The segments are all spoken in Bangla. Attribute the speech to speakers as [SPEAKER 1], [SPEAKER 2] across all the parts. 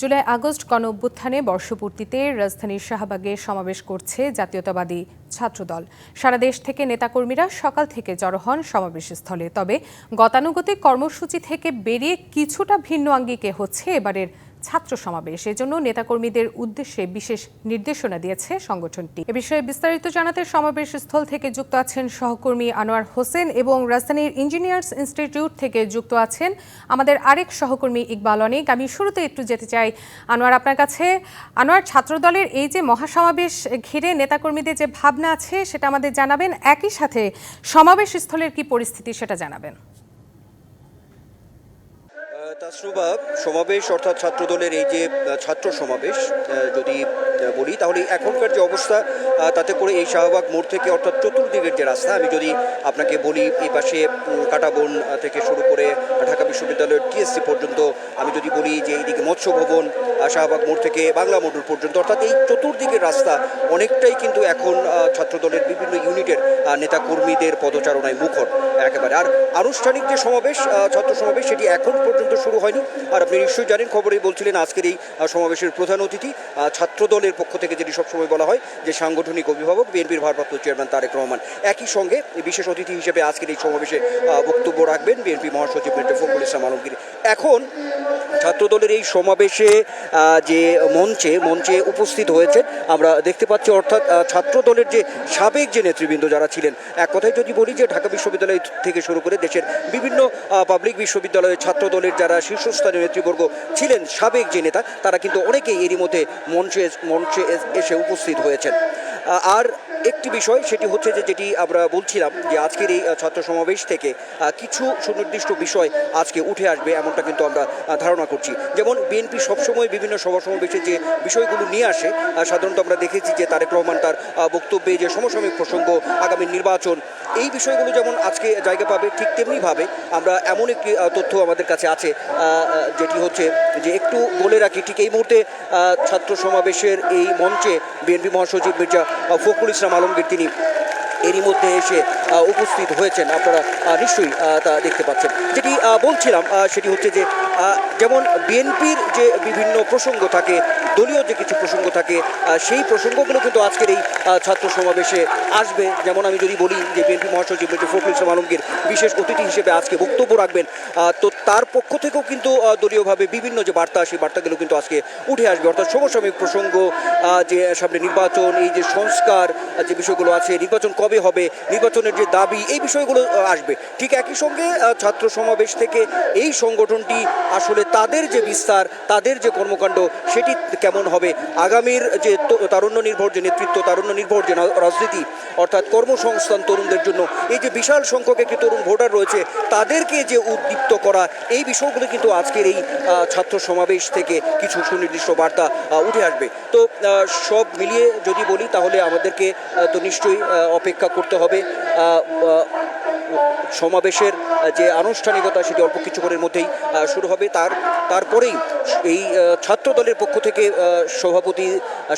[SPEAKER 1] জুলাই আগস্ট গণ অভ্যুত্থানে বর্ষপূর্তিতে রাজধানীর শাহবাগে সমাবেশ করছে জাতীয়তাবাদী ছাত্রদল। সারা দেশ থেকে নেতাকর্মীরা সকাল থেকে জড়ো হন সমাবেশস্থলে। তবে গতানুগতিক কর্মসূচি থেকে বেরিয়ে কিছুটা ভিন্ন আঙ্গিকে হচ্ছে এবারের ছাত্র সমাবেশ। এজন্য নেতাকর্মীদের উদ্দেশ্যে বিশেষ নির্দেশনা দিয়েছে সংগঠনটি। এ বিষয়ে বিস্তারিত জানাতে সমাবেশ স্থল থেকে যুক্ত আছেন সহকর্মী আনোয়ার হোসেন এবং রাজধানীর ইঞ্জিনিয়ার্স ইনস্টিটিউট থেকে যুক্ত আছেন আমাদের আরেক সহকর্মী ইকবাল অনিক। আমি শুরুতে একটু যেতে চাই। আনোয়ার, আপনার কাছে, আনোয়ার, ছাত্রদলের এই যে মহাসমাবেশ ঘিরে নেতাকর্মীদের যে ভাবনা আছে সেটা আমাদের জানাবেন। একই সাথে সমাবেশ স্থলের কি পরিস্থিতি সেটা জানাবেন।
[SPEAKER 2] তাসরুবা সমাবেশ অর্থাৎ ছাত্রদলের এই যে ছাত্র সমাবেশ যদি বলি তাহলে এখনকার যে অবস্থা তাতে করে এই শাহবাগ মোড় থেকে অর্থাৎ চতুর্দিকের যে রাস্তা আমি যদি আপনাকে বলি এই পাশে কাটাবন থেকে শুরু করে ঢাকা বিশ্ববিদ্যালয়ের টিএসসি পর্যন্ত আমি যদি বলি যে এইদিকে মৎস্য ভবন শাহবাগ মোড় থেকে বাংলা মোটর পর্যন্ত অর্থাৎ এই চতুর্দিকের রাস্তা অনেকটাই কিন্তু এখন ছাত্রদলের বিভিন্ন ইউনিটের নেতাকর্মীদের পদচারণায় মুখর একেবারে। আর আনুষ্ঠানিক যে সমাবেশ ছাত্র সমাবেশ সেটি এখন পর্যন্ত শুরু হয়নি। আর আপনি নিশ্চয়ই জানেন খবরেই বলছিলেন আজকের এই সমাবেশের প্রধান অতিথি আহ, দলের পক্ষ থেকে যেটি সবসময় বলা হয় যে সাংগঠনিক অভিভাবক বিএনপির ভারপ্রাপ্ত চেয়ারম্যান তারেক রহমান একই সঙ্গে বিশেষ অতিথি হিসেবে আজকের এই সমাবেশে বক্তব্য রাখবেন বিএনপি মহাসচিব মির্জা ফখরুল ইসলাম আলমগীর। এখন ছাত্রদলের এই সমাবেশে যে মঞ্চে মঞ্চে উপস্থিত হয়েছে আমরা দেখতে পাচ্ছি অর্থাৎ ছাত্রদলের যে সাবেক যে নেতৃবৃন্দ যারা ছিলেন, এক কথায় যদি বলি যে ঢাকা বিশ্ববিদ্যালয় থেকে শুরু করে দেশের বিভিন্ন পাবলিক বিশ্ববিদ্যালয়ের ছাত্রদলের যারা শীর্ষস্থানীয় নেতৃবর্গ ছিলেন, সাবেক যে নেতা, তারা কিন্তু অনেকেই এরই মধ্যে মঞ্চে মঞ্চে এসে উপস্থিত হয়েছেন। আর একটি বিষয়, সেটি হচ্ছে যে যেটি আমরা বলছিলাম যে আজকের এই ছাত্র সমাবেশ থেকে কিছু সুনির্দিষ্ট বিষয় আজকে উঠে আসবে, এমনটা কিন্তু আমরা ধারণা করছি। যেমন বিএনপি সবসময় বিভিন্ন সভা সমাবেশে যে বিষয়গুলো নিয়ে আসে সাধারণত আমরা দেখেছি যে তারেক রহমান তার বক্তব্যে যে সমসাময়িক প্রসঙ্গ, আগামী নির্বাচন, এই বিষয়গুলো যেমন আজকে জায়গা পাবে, ঠিক তেমনিভাবে আমরা এমন একটি তথ্য আমাদের কাছে আছে যেটি হচ্ছে যে একটু বলে রাখি, ঠিক এই মুহূর্তে ছাত্র সমাবেশের এই মঞ্চে বিএনপি মহাসচিব মির্জা ফখরুল ইসলাম আলমগীর তিনি এরই মধ্যে এসে উপস্থিত হয়েছেন। আপনারা নিশ্চয়ই তা দেখতে পাচ্ছেন। যেটি বলছিলাম সেটি হচ্ছে যে যেমন বিএনপির যে বিভিন্ন প্রসঙ্গ থাকে, দলীয় যে কিছু প্রসঙ্গ থাকে সেই প্রসঙ্গগুলো কিন্তু আজকের এই ছাত্র সমাবেশে আসবে। যেমন আমি যদি বলি যে, বিএনপি মহাসচিব ফখরুল ইসলাম আলমগীর বিশেষ অতিথি হিসেবে আজকে বক্তব্য রাখবেন। তো তার পক্ষ থেকেও কিন্তু দলীয়ভাবে বিভিন্ন যে বার্তা, সেই বার্তাগুলো কিন্তু আজকে উঠে আসবে। অর্থাৎ সমসাময়িক প্রসঙ্গ যে সামনে নির্বাচন, এই যে সংস্কার যে বিষয়গুলো আছে, নির্বাচন কবে হবে, নির্বাচনের যে দাবি, এই বিষয়গুলো আসবে। ঠিক একই সঙ্গে ছাত্র সমাবেশ থেকে এই সংগঠনটি আসলে তাদের যে বিস্তার, তাদের যে কর্মকাণ্ড, সেটি কেমন হবে? আগামীর যে তারুণ্য নির্ভর যে নেতৃত্ব তারুণ্য নির্ভর যে রাজনীতি, অর্থাৎ কর্মসংস্থান তরুণদের জন্য, এই যে বিশাল সংখ্যক একটি তরুণ ভোটার রয়েছে, তাদেরকে যে উদ্দীপ্ত করা, এই বিষয়গুলো কিন্তু আজকের এই ছাত্র সমাবেশ থেকে কিছু সুনির্দিষ্ট বার্তা উঠে আসবে। তো সব মিলিয়ে যদি বলি, তাহলে আমাদেরকে তো নিশ্চয়ই অপেক্ষা করতে হবে। সমাবেশের যে আনুষ্ঠানিকতা সেটি অল্প কিছুক্ষণের মধ্যেই শুরু হবে। তার, তারপরেই এই ছাত্র দলের পক্ষ থেকে সভাপতি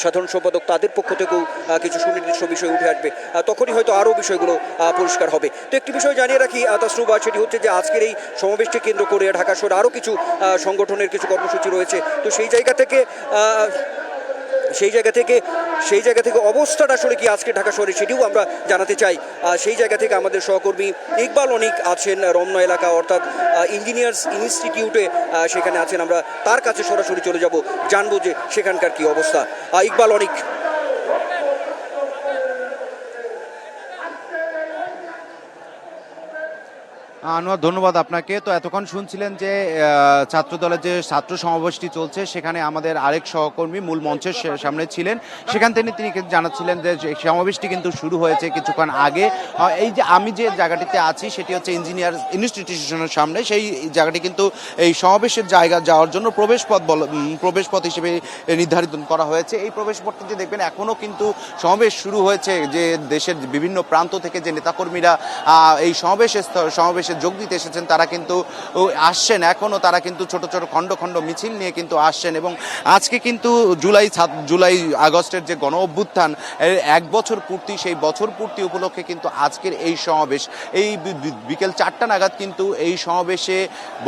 [SPEAKER 2] সাধারণ সম্পাদক তাদের পক্ষ থেকেও কিছু সুনির্দিষ্ট বিষয় উঠে আসবে। তখনই হয়তো আরও বিষয়গুলো পরিষ্কার হবে। তো একটি বিষয় জানিয়ে রাখি তাসরুবা সেটি হচ্ছে যে আজকের এই সমাবেশকে কেন্দ্র করে ঢাকা শহরে আরও কিছু সংগঠনের কিছু কর্মসূচি রয়েছে। তো সেই জায়গা থেকে সেই জায়গা থেকে, সেই জায়গা থেকে অবস্থাটা আসলে কি আজকে ঢাকা শহরে সেটিও আমরা জানাতে চাই। সেই জায়গা থেকে আমাদের সহকর্মী ইকবাল অনিক আছেন রমনা এলাকা, অর্থাৎ ইঞ্জিনিয়ার্স ইনস্টিটিউটে সেখানে আছেন আমরা। তার কাছে সরাসরি চলে যাব। জানব যে সেখানকার কি অবস্থা। ইকবাল অনিক।
[SPEAKER 3] আনোয়ার ধন্যবাদ আপনাকে। তো এতক্ষণ শুনছিলেন যে ছাত্র দলের যে ছাত্র সমাবেশটি চলছে সেখানে আমাদের আরেক সহকর্মী মূল মঞ্চের সামনে ছিলেন। সেখান থেকে তিনি জানাচ্ছিলেন যে সমাবেশটি কিন্তু শুরু হয়েছে কিছুক্ষণ আগে। এই যে আমি যে জায়গাটিতে আছি সেটি হচ্ছে ইঞ্জিনিয়ার ইনস্টিটিউশনের সামনে। সেই জায়গাটি কিন্তু এই সমাবেশের জায়গা যাওয়ার জন্য প্রবেশ পথ বল উম, প্রবেশ পথ হিসেবে নির্ধারিত করা হয়েছে। এই প্রবেশ পথটিতে দেখবেন এখনও কিন্তু সমাবেশ শুরু হয়েছে। যে দেশের বিভিন্ন প্রান্ত থেকে যে নেতাকর্মীরা এই সমাবেশে স্থ- সমাবেশে সমাবেশে যোগ দিতে এসেছেন, তারা কিন্তু আসছেন এখনও, তারা কিন্তু ছোট ছোট খণ্ড খণ্ড মিছিল নিয়ে কিন্তু আসছেন এবং আজকে কিন্তু জুলাই জুলাই আগস্টের যে গণ অভ্যুত্থান এক বছর পূর্তি, সেই বছর পূর্তি উপলক্ষে কিন্তু আজকের এই সমাবেশ। এই বিকেল চারটা নাগাদ কিন্তু এই সমাবেশে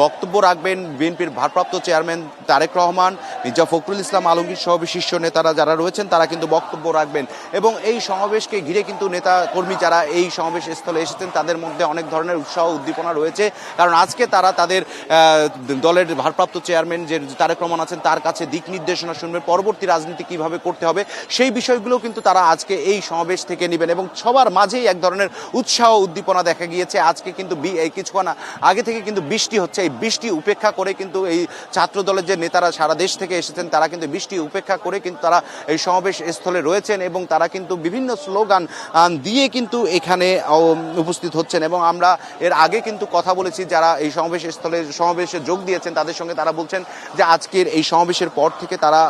[SPEAKER 3] বক্তব্য রাখবেন বিএনপির ভারপ্রাপ্ত চেয়ারম্যান তারেক রহমান মির্জা ফখরুল ইসলাম আলমগীর সহ শীর্ষ নেতারা যারা রয়েছেন, তারা কিন্তু বক্তব্য রাখবেন। এবং এই সমাবেশকে ঘিরে কিন্তু নেতা কর্মী যারা এই সমাবেশ স্থলে এসেছেন, তাদের মধ্যে অনেক ধরনের উৎসাহ উদ্দীপনা রয়েছে। কারণ আজকে তারা তাদের দলের ভারপ্রাপ্ত চেয়ারম্যান যে তারেক রহমান আছেন, তার কাছে দিক নির্দেশনা শুনবেন, পরবর্তী রাজনীতি কীভাবে করতে হবে, সেই বিষয়গুলো কিন্তু তারা আজকে এই সমাবেশ থেকে নেবেন। এবং সবার মাঝেই এক ধরনের উৎসাহ উদ্দীপনা দেখা গিয়েছে। আজকে কিন্তু কিছুক্ষণ আগে থেকে কিন্তু বৃষ্টি হচ্ছে। এই বৃষ্টি উপেক্ষা করে কিন্তু এই ছাত্র দলের যে নেতারা সারা দেশ থেকে এসেছেন, তারা কিন্তু বৃষ্টি উপেক্ষা করে কিন্তু তারা এই সমাবেশ স্থলে রয়েছেন এবং তারা কিন্তু বিভিন্ন স্লোগান দিয়ে কিন্তু এখানে উপস্থিত হচ্ছেন এবং আমরা এর আগে কিন্তু কথা বলেছি যারা এই সমাবেশ স্থলে, সমাবেশে যোগ দিয়েছেন, তাদের সঙ্গে তারা বলছেন যে আজকের এই সমাবেশের পর থেকে তারা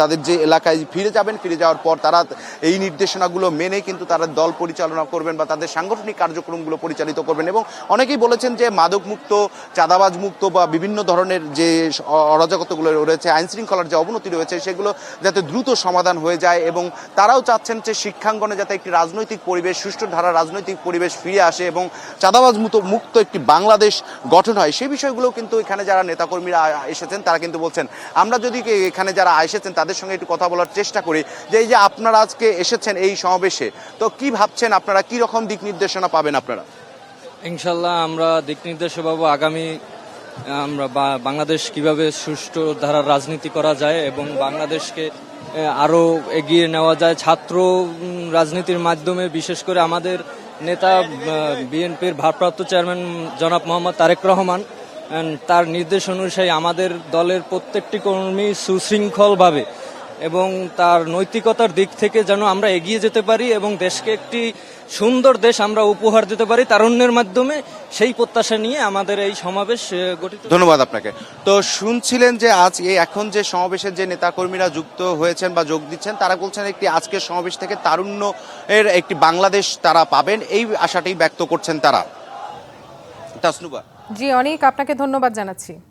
[SPEAKER 3] তাদের যে এলাকায় ফিরে যাবেন, ফিরে যাওয়ার পর তারা এই নির্দেশনাগুলো মেনে কিন্তু তারা দল পরিচালনা করবেন বা তাদের সাংগঠনিক কার্যক্রমগুলো পরিচালিত করবেন এবং অনেকেই বলেছেন যে মাদক মুক্ত চাঁদাবাজ মুক্ত বা বিভিন্ন ধরনের যে অরাজকতাগুলো রয়েছে আইন শৃঙ্খলার যে অবনতি রয়েছে, সেগুলো যাতে দ্রুত সমাধান হয়ে যায় এবং তারাও চাচ্ছেন যে শিক্ষাঙ্গনে যাতে একটি রাজনৈতিক পরিবেশ, সুষ্ঠু ধারা রাজনৈতিক পরিবেশ ফিরে আসে এবং চাঁদাবাজ মুক্ত একটি বাংলাদেশ গঠন হয়। সেই বিষয়গুলো কিন্তু এখানে যারা নেতাকর্মীরা এসেছেন, তারা কিন্তু বলছেন, আমরা যদি এখানে যারা এসেছেন, তাদের সঙ্গে একটু কথা বলার চেষ্টা করি যে এই যে আপনারা আজকে এসেছেন এই সমাবেশে, তো কি ভাবছেন আপনারা? কি রকম দিক নির্দেশনা পাবেন আপনারা?
[SPEAKER 4] ইনশাল্লাহ আমরা দিক নির্দেশ পাবো আগামী আমরা বাংলাদেশ কীভাবে সুষ্ঠু ধারার রাজনীতি করা যায় এবং বাংলাদেশকে আরও আরও এগিয়ে নেওয়া যায়। ছাত্র রাজনীতির মাধ্যমে, বিশেষ করে আমাদের নেতা বিএনপির ভারপ্রাপ্ত চেয়ারম্যান জনাব মোহাম্মদ তারেক রহমান তার নির্দেশ অনুযায়ী আমাদের দলের প্রত্যেকটি কর্মী সুশৃঙ্খলভাবে এবং তার নৈতিকতার দিক থেকে যেন আমরা এগিয়ে যেতে পারি এবং দেশকে একটি সুন্দর দেশ আমরা উপহার দিতে পারি তারুণ্যের মাধ্যমে সেই প্রত্যাশা নিয়ে আমাদের এই সমাবেশ গঠিত
[SPEAKER 3] ধন্যবাদ আপনাকে। তো শুনছিলেন যে আজ এই এখন যে সমাবেশের যে নেতাকর্মীরা যুক্ত হয়েছেন বা যোগ দিচ্ছেন তারা বলছেন একটি আজকের সমাবেশ থেকে তারুণ্য এর একটি বাংলাদেশ তারা পাবেন এই আশাটাই ব্যক্ত করছেন তারা। তাসনুবা
[SPEAKER 1] জি অনেক আপনাকে ধন্যবাদ জানাচ্ছি।